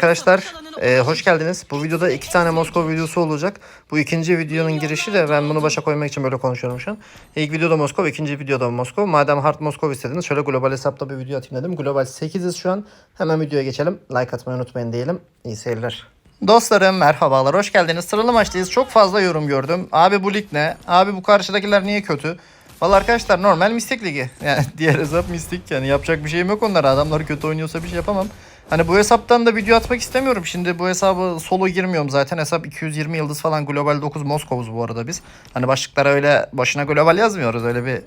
Arkadaşlar e, hoş geldiniz. Bu videoda iki tane Moskova videosu olacak. Bu ikinci videonun girişi de ben bunu başa koymak için böyle konuşuyorum şu an. İlk videoda Moskova, ikinci videoda Moskova. Madem Hard Moskova istediniz şöyle global hesapta bir video atayım dedim. Global 8'iz şu an. Hemen videoya geçelim. Like atmayı unutmayın diyelim. İyi seyirler. Dostlarım merhabalar hoş geldiniz. Sıralı maçtayız. Çok fazla yorum gördüm. Abi bu lig ne? Abi bu karşıdakiler niye kötü? Valla arkadaşlar normal mistik ligi. Yani diğer hesap mistik yani yapacak bir şeyim yok onlara. Adamlar kötü oynuyorsa bir şey yapamam. Hani bu hesaptan da video atmak istemiyorum. Şimdi bu hesabı solo girmiyorum zaten. Hesap 220 yıldız falan global 9 Moskovuz bu arada biz. Hani başlıklara öyle başına global yazmıyoruz. Öyle bir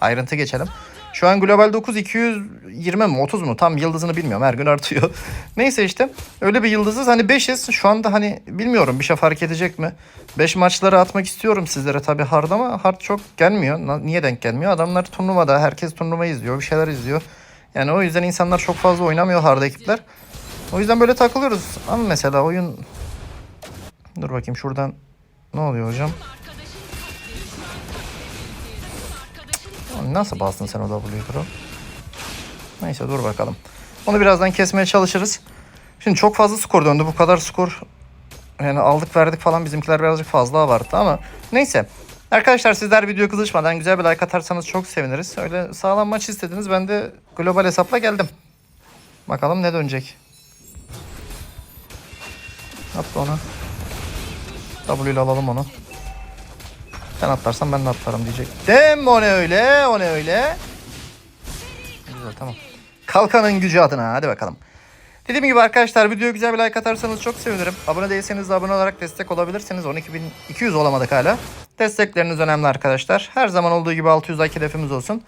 ayrıntı geçelim. Şu an global 9 220 mi 30 mu tam yıldızını bilmiyorum her gün artıyor. Neyse işte öyle bir yıldızız hani 5'iz şu anda hani bilmiyorum bir şey fark edecek mi? 5 maçları atmak istiyorum sizlere tabi hard ama hard çok gelmiyor. Niye denk gelmiyor? Adamlar turnuvada herkes turnuva izliyor bir şeyler izliyor. Yani o yüzden insanlar çok fazla oynamıyor hard ekipler. O yüzden böyle takılıyoruz. Ama mesela oyun... Dur bakayım şuradan ne oluyor hocam? Nasıl bastın sen o W'yu bro? Neyse dur bakalım. Onu birazdan kesmeye çalışırız. Şimdi çok fazla skor döndü. Bu kadar skor yani aldık verdik falan bizimkiler birazcık fazla abarttı ama neyse. Arkadaşlar sizler video kızışmadan güzel bir like atarsanız çok seviniriz. Öyle sağlam maç istediniz. Ben de global hesapla geldim. Bakalım ne dönecek. Atla onu. W ile alalım onu. Sen atlarsan ben de atlarım diyecek. Dem o ne öyle o ne öyle. Güzel tamam. Kalkanın gücü adına hadi bakalım. Dediğim gibi arkadaşlar videoya güzel bir like atarsanız çok sevinirim. Abone değilseniz de abone olarak destek olabilirsiniz. 12.200 olamadık hala. Destekleriniz önemli arkadaşlar. Her zaman olduğu gibi 600 like hedefimiz olsun.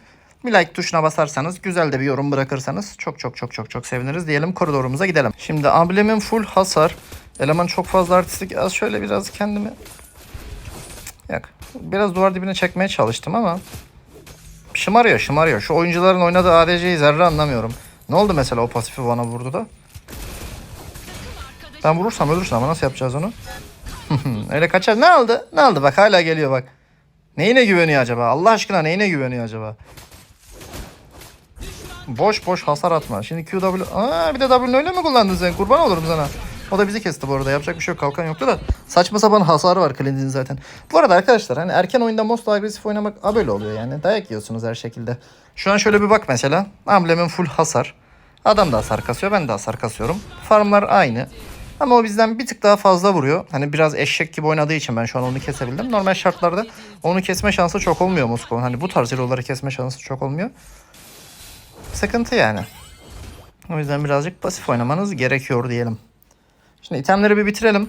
Bir like tuşuna basarsanız, güzel de bir yorum bırakırsanız çok çok çok çok çok seviniriz diyelim. Koridorumuza gidelim. Şimdi amblemin full hasar. Eleman çok fazla artistik. Az şöyle biraz kendimi Yok. Biraz duvar dibine çekmeye çalıştım ama şımarıyor şımarıyor. Şu oyuncuların oynadığı ADC'yi zerre anlamıyorum. Ne oldu mesela o pasifi bana vurdu da? Ben vurursam ölürsün ama nasıl yapacağız onu? Öyle kaçar. Ne aldı? Ne aldı? Bak hala geliyor bak. Neyine güveniyor acaba? Allah aşkına neyine güveniyor acaba? Boş boş hasar atma. Şimdi QW... Aa bir de W'nu öyle mi kullandın sen? Kurban olurum sana. O da bizi kesti bu arada. Yapacak bir şey yok. Kalkan yoktu da. Saçma sapan hasarı var Clint'in zaten. Bu arada arkadaşlar hani erken oyunda most agresif oynamak a böyle oluyor yani. Dayak yiyorsunuz her şekilde. Şu an şöyle bir bak mesela. Amblemin full hasar. Adam da hasar kasıyor. Ben de hasar kasıyorum. Farmlar aynı. Ama o bizden bir tık daha fazla vuruyor. Hani biraz eşek gibi oynadığı için ben şu an onu kesebildim. Normal şartlarda onu kesme şansı çok olmuyor Moskova'nın. Hani bu tarz hero'ları kesme şansı çok olmuyor. Sıkıntı yani. O yüzden birazcık pasif oynamanız gerekiyor diyelim. Şimdi itemleri bir bitirelim.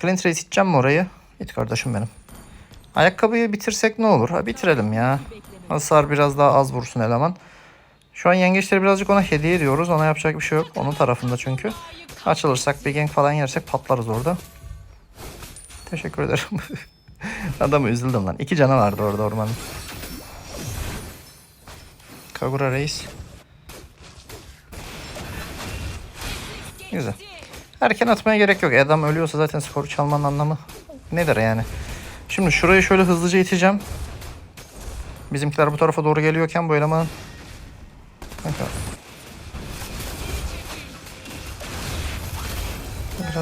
Clint Race iteceğim mi orayı? İt kardeşim benim. Ayakkabıyı bitirsek ne olur? Ha bitirelim ya. Hasar biraz daha az vursun eleman. Şu an yengeçleri birazcık ona hediye ediyoruz. Ona yapacak bir şey yok. Onun tarafında çünkü. Açılırsak bir gank falan yersek patlarız orada. Teşekkür ederim. Adamı üzüldüm lan. İki canı vardı orada ormanın. Kagura Reis. Güzel. Erken atmaya gerek yok. Adam ölüyorsa zaten skoru çalmanın anlamı nedir yani? Şimdi şurayı şöyle hızlıca iteceğim. Bizimkiler bu tarafa doğru geliyorken bu elemanın... Kanka.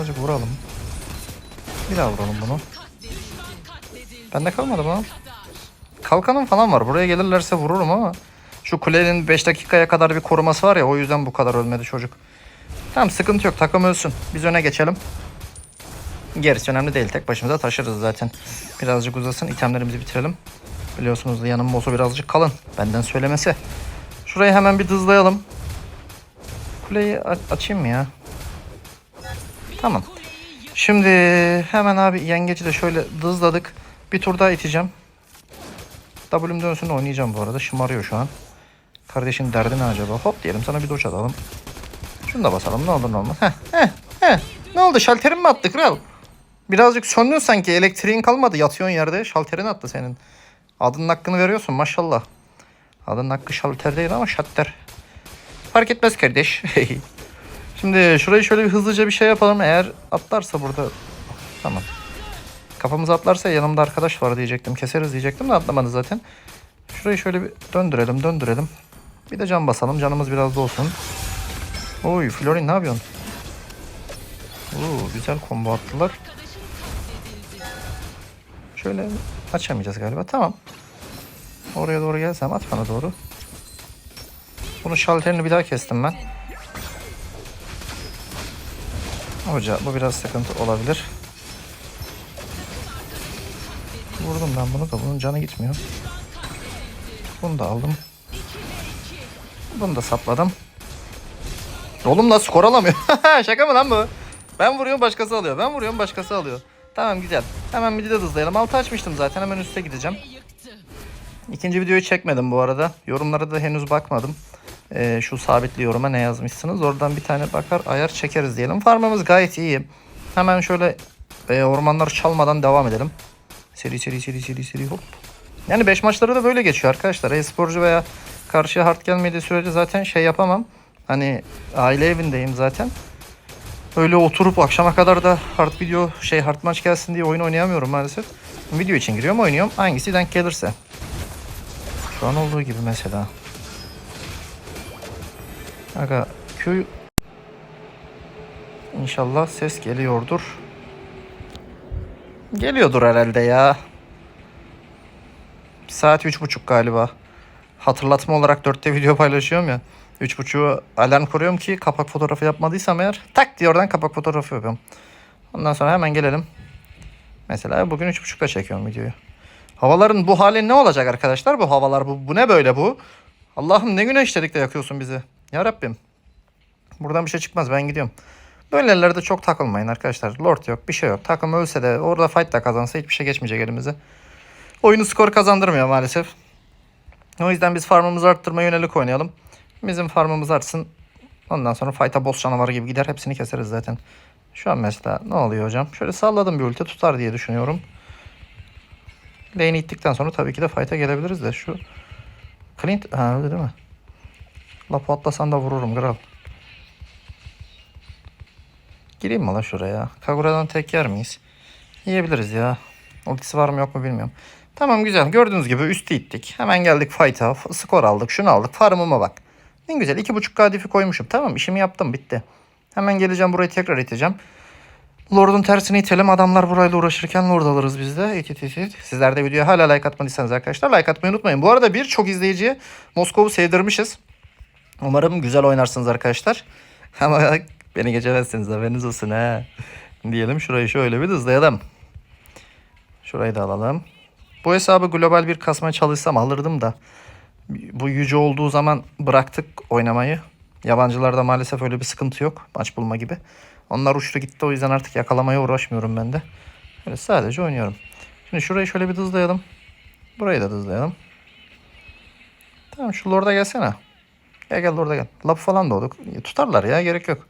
Birazcık vuralım. Bir daha vuralım bunu. Bende kalmadı mı? Kalkanım falan var. Buraya gelirlerse vururum ama şu kulenin 5 dakikaya kadar bir koruması var ya o yüzden bu kadar ölmedi çocuk. Tamam sıkıntı yok takım ölsün. Biz öne geçelim. Gerisi önemli değil. Tek başımıza taşırız zaten. Birazcık uzasın. itemlerimizi bitirelim. Biliyorsunuz yanım Mosu birazcık kalın. Benden söylemesi. Şurayı hemen bir dızlayalım. Kuleyi açayım mı ya? Tamam. Şimdi hemen abi yengeci de şöyle dızladık. Bir tur daha iteceğim. W'm dönsün oynayacağım bu arada. Şımarıyor şu an. Kardeşin derdi ne acaba? Hop diyelim sana bir doç atalım. Şunu da basalım ne olur ne olmaz. Heh, heh, heh. Ne oldu şalterin mi attı kral? Birazcık söndün sanki elektriğin kalmadı yatıyorsun yerde şalterin attı senin. Adının hakkını veriyorsun maşallah. Adının hakkı şalter değil ama şalter. Fark etmez kardeş. Şimdi şurayı şöyle bir hızlıca bir şey yapalım. Eğer atlarsa burada tamam. Kafamıza atlarsa yanımda arkadaş var diyecektim. Keseriz diyecektim de atlamadı zaten. Şurayı şöyle bir döndürelim döndürelim. Bir de can basalım. Canımız biraz da olsun. Oy Florin ne yapıyorsun? Oo, güzel combo attılar. Şöyle açamayacağız galiba. Tamam. Oraya doğru gelsem at bana doğru. Bunun şalterini bir daha kestim ben. Hoca bu biraz sıkıntı olabilir. Vurdum ben bunu da bunun canı gitmiyor. Bunu da aldım. Bunu da sapladım. Oğlum lan skor alamıyor. Şaka mı lan bu? Ben vuruyorum başkası alıyor. Ben vuruyorum başkası alıyor. Tamam güzel. Hemen midi de hızlayalım. Altı açmıştım zaten. Hemen üste gideceğim. İkinci videoyu çekmedim bu arada. Yorumlara da henüz bakmadım. Ee, şu sabitli yoruma ne yazmışsınız. Oradan bir tane bakar ayar çekeriz diyelim. Farmımız gayet iyi. Hemen şöyle e, ormanları çalmadan devam edelim. Seri seri seri seri seri hop. Yani 5 maçları da böyle geçiyor arkadaşlar. E-sporcu veya karşıya hard gelmediği sürece zaten şey yapamam. Hani aile evindeyim zaten. Öyle oturup akşama kadar da hard video şey hard maç gelsin diye oyun oynayamıyorum maalesef. Video için giriyorum oynuyorum. Hangisi denk gelirse. Şu an olduğu gibi mesela. Aga köy İnşallah ses geliyordur. Geliyordur herhalde ya. Saat üç buçuk galiba. Hatırlatma olarak dörtte video paylaşıyorum ya. Üç buçuğu alarm kuruyorum ki kapak fotoğrafı yapmadıysam eğer tak diye oradan kapak fotoğrafı yapıyorum. Ondan sonra hemen gelelim. Mesela bugün üç buçukta çekiyorum videoyu. Havaların bu hali ne olacak arkadaşlar? Bu havalar bu, bu ne böyle bu? Allah'ım ne güneş dedik de yakıyorsun bizi. Ya Rabbim. Buradan bir şey çıkmaz ben gidiyorum. Böyle yerlerde çok takılmayın arkadaşlar. Lord yok bir şey yok. Takım ölse de orada fight da kazansa hiçbir şey geçmeyecek elimize. Oyunu skor kazandırmıyor maalesef. O yüzden biz farmımızı arttırmaya yönelik oynayalım. Bizim farmımız artsın. Ondan sonra fight'a boss canavarı gibi gider. Hepsini keseriz zaten. Şu an mesela ne oluyor hocam? Şöyle salladım bir ulti tutar diye düşünüyorum. Lane'i ittikten sonra tabii ki de fight'a gelebiliriz de şu Clint ha öyle değil mi? Lapu atlasan da vururum kral. Gireyim mi la şuraya? Kagura'dan tek yer miyiz? Yiyebiliriz ya. Ultisi var mı yok mu bilmiyorum. Tamam güzel. Gördüğünüz gibi üstü ittik. Hemen geldik fight'a. Skor aldık. Şunu aldık. Farmıma bak. Ne güzel. 2.5k difi koymuşum. Tamam işimi yaptım. Bitti. Hemen geleceğim burayı tekrar iteceğim. Lord'un tersini itelim. Adamlar burayla uğraşırken Lord alırız biz de. İt it it. Sizler de videoya hala like atmadıysanız arkadaşlar like atmayı unutmayın. Bu arada birçok izleyiciye Moskov'u sevdirmişiz. Umarım güzel oynarsınız arkadaşlar. Ama beni geçemezsiniz haberiniz olsun ha. Diyelim şurayı şöyle bir hızlayalım. Şurayı da alalım. Bu hesabı global bir kasmaya çalışsam alırdım da. Bu yüce olduğu zaman bıraktık oynamayı. Yabancılarda maalesef öyle bir sıkıntı yok. Maç bulma gibi. Onlar uçtu gitti o yüzden artık yakalamaya uğraşmıyorum ben de. Öyle sadece oynuyorum. Şimdi şurayı şöyle bir hızlayalım. Burayı da hızlayalım. Tamam şu lorda gelsene. Gel gel orada gel. Lap falan doğduk. Tutarlar ya gerek yok.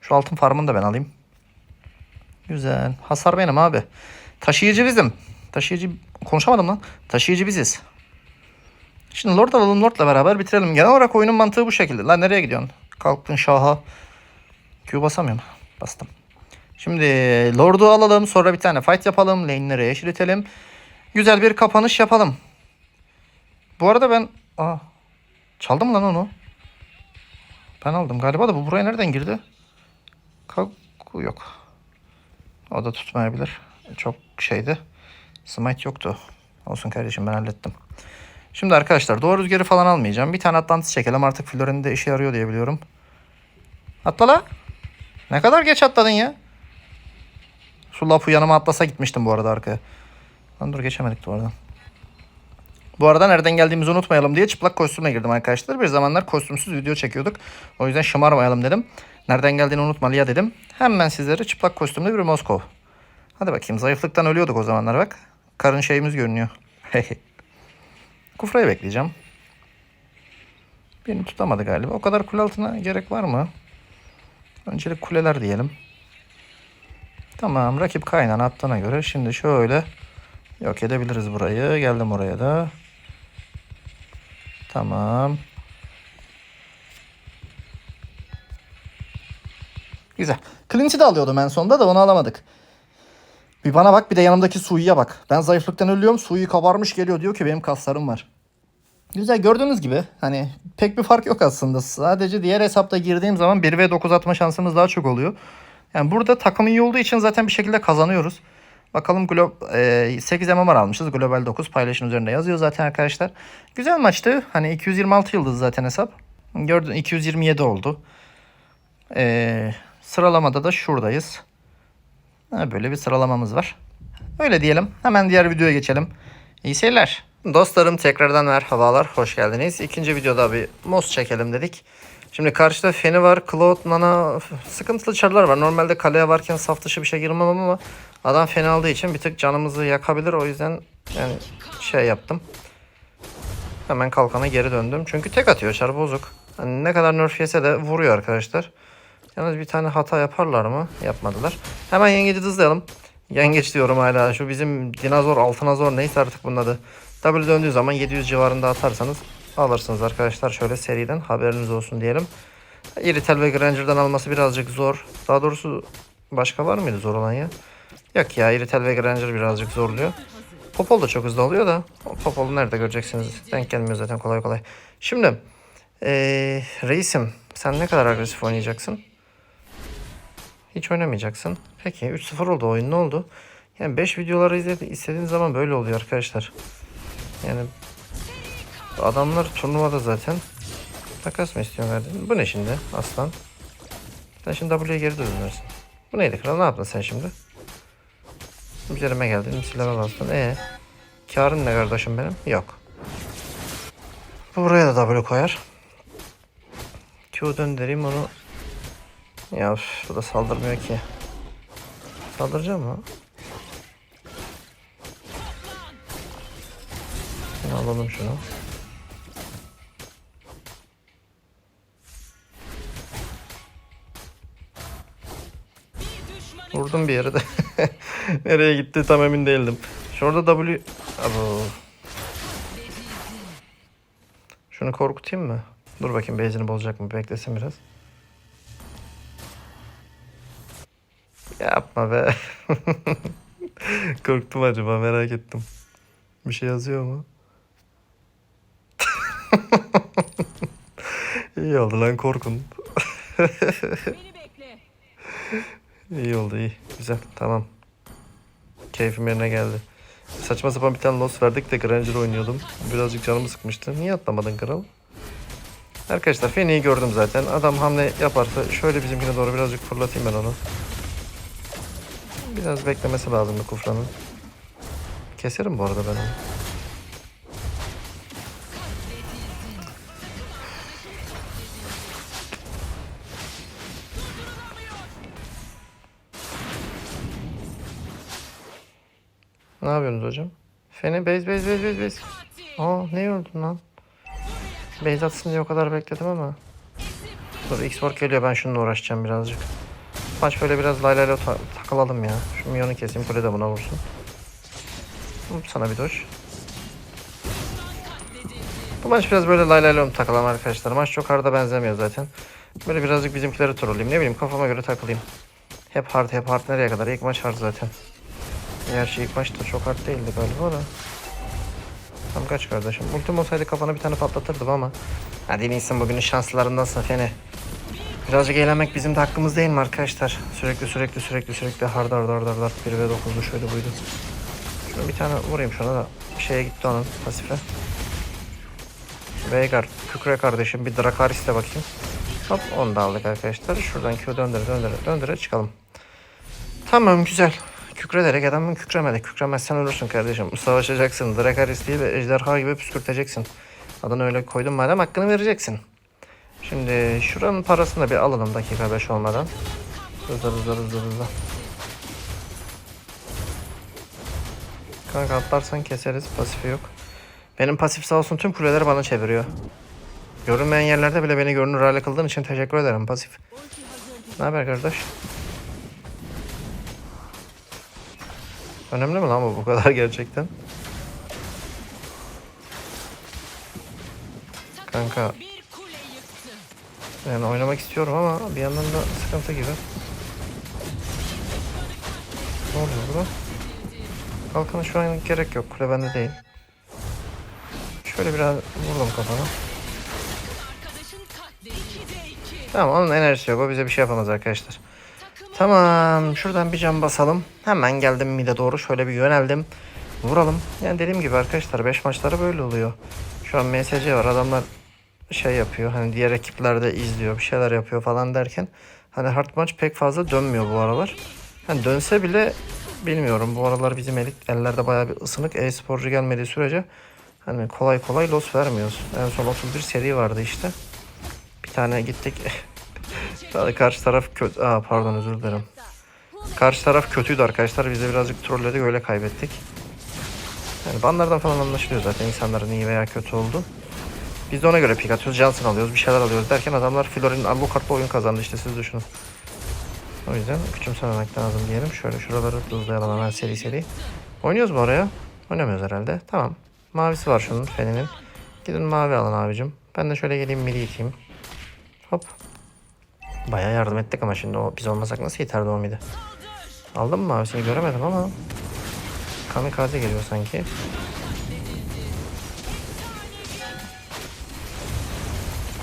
Şu altın farmını da ben alayım. Güzel. Hasar benim abi. Taşıyıcı bizim. Taşıyıcı konuşamadım lan. Taşıyıcı biziz. Şimdi Lord alalım Lord'la beraber bitirelim. Genel olarak oyunun mantığı bu şekilde. Lan nereye gidiyorsun? Kalktın şaha. Q basamıyorum. Bastım. Şimdi Lord'u alalım. Sonra bir tane fight yapalım. Lane'leri yeşilitelim. Güzel bir kapanış yapalım. Bu arada ben... Aa, Çaldım lan onu. Ben aldım galiba da bu buraya nereden girdi? Kagu yok. O da tutmayabilir. Çok şeydi. Smite yoktu. Olsun kardeşim ben hallettim. Şimdi arkadaşlar doğru rüzgarı falan almayacağım. Bir tane Atlantis çekelim. Artık Florin de işe yarıyor diye biliyorum. Atla la. Ne kadar geç atladın ya. Şu lapu yanıma atlasa gitmiştim bu arada arkaya. Lan dur geçemedik bu arada. Bu arada nereden geldiğimizi unutmayalım diye çıplak kostümle girdim arkadaşlar. Bir zamanlar kostümsüz video çekiyorduk. O yüzden şımarmayalım dedim. Nereden geldiğini unutma Lia dedim. Hemen sizlere çıplak kostümlü bir Moskov. Hadi bakayım zayıflıktan ölüyorduk o zamanlar bak. Karın şeyimiz görünüyor. Kufra'yı bekleyeceğim. Birini tutamadı galiba. O kadar kule altına gerek var mı? Öncelik kuleler diyelim. Tamam rakip kaynan attığına göre şimdi şöyle yok edebiliriz burayı. Geldim oraya da. Tamam. Güzel. Clint'i de alıyordum en sonunda da onu alamadık. Bir bana bak bir de yanımdaki Sui'ye bak. Ben zayıflıktan ölüyorum. Sui kabarmış geliyor diyor ki benim kaslarım var. Güzel gördüğünüz gibi hani pek bir fark yok aslında. Sadece diğer hesapta girdiğim zaman 1 ve 9 atma şansımız daha çok oluyor. Yani burada takım iyi olduğu için zaten bir şekilde kazanıyoruz. Bakalım glo e, 8 MMR almışız. Global 9 paylaşım üzerinde yazıyor zaten arkadaşlar. Güzel maçtı. Hani 226 yıldız zaten hesap. Gördün 227 oldu. E, sıralamada da şuradayız. Ha, böyle bir sıralamamız var. Öyle diyelim. Hemen diğer videoya geçelim. İyi seyirler. Dostlarım tekrardan merhabalar. Hoş geldiniz. İkinci videoda bir mos çekelim dedik. Şimdi karşıda Feni var. Cloud, Nana sıkıntılı çarlar var. Normalde kaleye varken saf dışı bir şey girmem ama adam Feni aldığı için bir tık canımızı yakabilir. O yüzden yani şey yaptım. Hemen kalkana geri döndüm. Çünkü tek atıyor çar bozuk. Hani ne kadar nerf yese de vuruyor arkadaşlar. Yalnız bir tane hata yaparlar mı? Yapmadılar. Hemen yengeci hızlayalım. Yengeç diyorum hala. Şu bizim dinozor, altınazor neyse artık bunun adı. W döndüğü zaman 700 civarında atarsanız alırsınız arkadaşlar. Şöyle seriden haberiniz olsun diyelim. Iritel ve Granger'dan alması birazcık zor. Daha doğrusu başka var mıydı zor olan ya? Yok ya Iritel ve Granger birazcık zorluyor. Popol da çok hızlı oluyor da Popol'u nerede göreceksiniz? Denk gelmiyor zaten kolay kolay. Şimdi ee, reisim sen ne kadar agresif oynayacaksın? Hiç oynamayacaksın. Peki 3-0 oldu oyun ne oldu? Yani 5 videoları izledi, istediğiniz zaman böyle oluyor arkadaşlar. Yani adamlar turnuvada zaten. Takas mı istiyorsun kardeşim? Bu ne şimdi aslan? Sen şimdi W'ye geri dönüyorsun. Bu neydi kral? Ne yaptın sen şimdi? Üzerime geldin, silahına bastın. Ee, karın ne kardeşim benim? Yok. Buraya da W koyar. Q döndüreyim onu. Ya üf, bu da saldırmıyor ki. Saldıracağım mı? Alalım şunu. Vurdum bir yere de. Nereye gitti tam emin değildim. Şurada W... Abo. Şunu korkutayım mı? Dur bakayım bezini bozacak mı? Beklesin biraz. Yapma be. Korktum acaba merak ettim. Bir şey yazıyor mu? iyi oldu lan korkun. İyi oldu iyi. Güzel tamam. Keyfim yerine geldi. Saçma sapan bir tane loss verdik de Granger oynuyordum. Birazcık canımı sıkmıştı. Niye atlamadın kral? Arkadaşlar Feni'yi gördüm zaten. Adam hamle yaparsa şöyle bizimkine doğru birazcık fırlatayım ben onu. Biraz beklemesi lazım bu kufranın. Keserim bu arada ben onu. Ne yapıyorsunuz hocam? Feni base base base base base. Aa ne yordun lan? Base atsın diye o kadar bekledim ama. Dur X-Work geliyor ben şununla uğraşacağım birazcık. Maç böyle biraz laylayla ta- takılalım ya. Şu milyonu keseyim kule de buna vursun. Sana bir doş. Bu maç biraz böyle laylayla takılalım arkadaşlar. Maç çok harda benzemiyor zaten. Böyle birazcık bizimkileri trolleyeyim. Ne bileyim kafama göre takılayım. Hep hard hep hard nereye kadar? İlk maç hard zaten. Gerçi ilk maçta çok hard değildi galiba da. Tam kaç kardeşim. Ultim olsaydı kafana bir tane patlatırdım ama. Hadi iyisi bugünün şanslarındansın Feni. Birazcık eğlenmek bizim de hakkımız değil mi arkadaşlar? Sürekli sürekli sürekli sürekli hard hard hard hard hard 1 ve 9'du şöyle buydu. Şunu bir tane vurayım şuna da şeye gitti onun pasife. Veigar, Kükre kardeşim bir Drakaris de bakayım. Hop onu da aldık arkadaşlar. Şuradan Q döndüre döndüre döndüre çıkalım. Tamam güzel. Kükrelerek adamın kükremedi. Kükremezsen ölürsün kardeşim. Savaşacaksın. Drakaris değil ve ejderha gibi püskürteceksin. Adını öyle koydum madem hakkını vereceksin. Şimdi şuranın parasını da bir alalım dakika 5 olmadan. Hızlı hızlı hızlı hızlı. Kanka atlarsan keseriz. Pasifi yok. Benim pasif sağ olsun tüm kuleleri bana çeviriyor. Görünmeyen yerlerde bile beni görünür hale kıldığın için teşekkür ederim pasif. Ne haber kardeş? Önemli mi lan bu bu kadar gerçekten? Kanka yani oynamak istiyorum ama bir yandan da sıkıntı gibi. Ne oluyor burada? Kalkana şu an gerek yok. Kule bende değil. Şöyle biraz vurdum kafana. Arkadaşın katledildi. 2'de 2. Tamam onun enerjisi yok. O bize bir şey yapamaz arkadaşlar. Tamam şuradan bir cam basalım. Hemen geldim mide doğru şöyle bir yöneldim. Vuralım. Yani dediğim gibi arkadaşlar 5 maçları böyle oluyor. Şu an MSC var adamlar şey yapıyor. Hani diğer ekipler de izliyor bir şeyler yapıyor falan derken. Hani hard maç pek fazla dönmüyor bu aralar. Hani dönse bile bilmiyorum. Bu aralar bizim elit ellerde bayağı bir ısınık. E-sporcu gelmediği sürece hani kolay kolay los vermiyoruz. En son 31 seri vardı işte. Bir tane gittik. Karşı taraf kötü. Aa pardon özür dilerim. Karşı taraf kötüydü arkadaşlar. Biz de birazcık trolledik öyle kaybettik. Yani banlardan falan anlaşılıyor zaten insanların iyi veya kötü oldu. Biz de ona göre pik atıyoruz. Johnson alıyoruz. Bir şeyler alıyoruz derken adamlar Florin Alucard'la oyun kazandı işte siz düşünün. O yüzden küçümsememek lazım diyelim. Şöyle şuraları hızlayalım hemen seri seri. Oynuyoruz mu oraya? Oynamıyoruz herhalde. Tamam. Mavisi var şunun Fen'inin. Gidin mavi alın abicim. Ben de şöyle geleyim midi iteyim. Hop. Bayağı yardım ettik ama şimdi o biz olmasak nasıl yeterdi o midi? Aldım mı mavisini göremedim ama. Kamikaze geliyor sanki.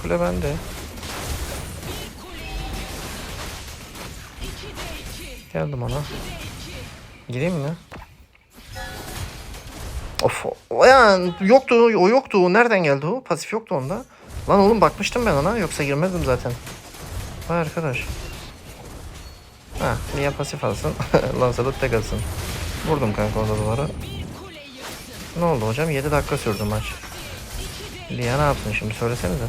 Kule bende. Geldim ona. Gireyim mi? Of o yani yoktu o yoktu nereden geldi o pasif yoktu onda. Lan oğlum bakmıştım ben ona yoksa girmezdim zaten. Vay arkadaş. Ha niye pasif alsın? Lancelot tek alsın. Vurdum kanka orada. Ne oldu hocam 7 dakika sürdü maç. Lia ne yapsın şimdi söylesenize.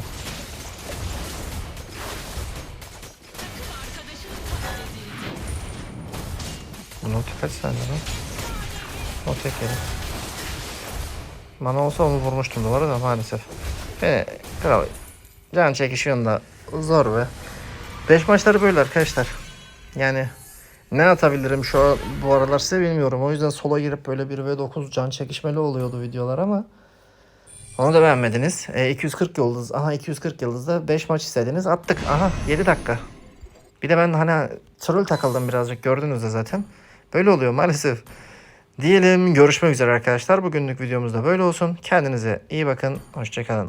Bunun kaç saniye lan? O tek yedi. Bana olsa onu vurmuştum duvara da maalesef. Ve kral can çekişiyorsun zor be. 5 maçları böyle arkadaşlar. Yani ne atabilirim şu an bu aralar size bilmiyorum. O yüzden sola girip böyle 1 ve 9 can çekişmeli oluyordu videolar ama onu da beğenmediniz. E, 240 yıldız. Aha 240 yıldızda 5 maç istediniz. Attık. Aha 7 dakika. Bir de ben hani troll takıldım birazcık gördünüz de zaten. Böyle oluyor maalesef. Diyelim görüşmek üzere arkadaşlar. Bugünlük videomuz da böyle olsun. Kendinize iyi bakın. Hoşçakalın.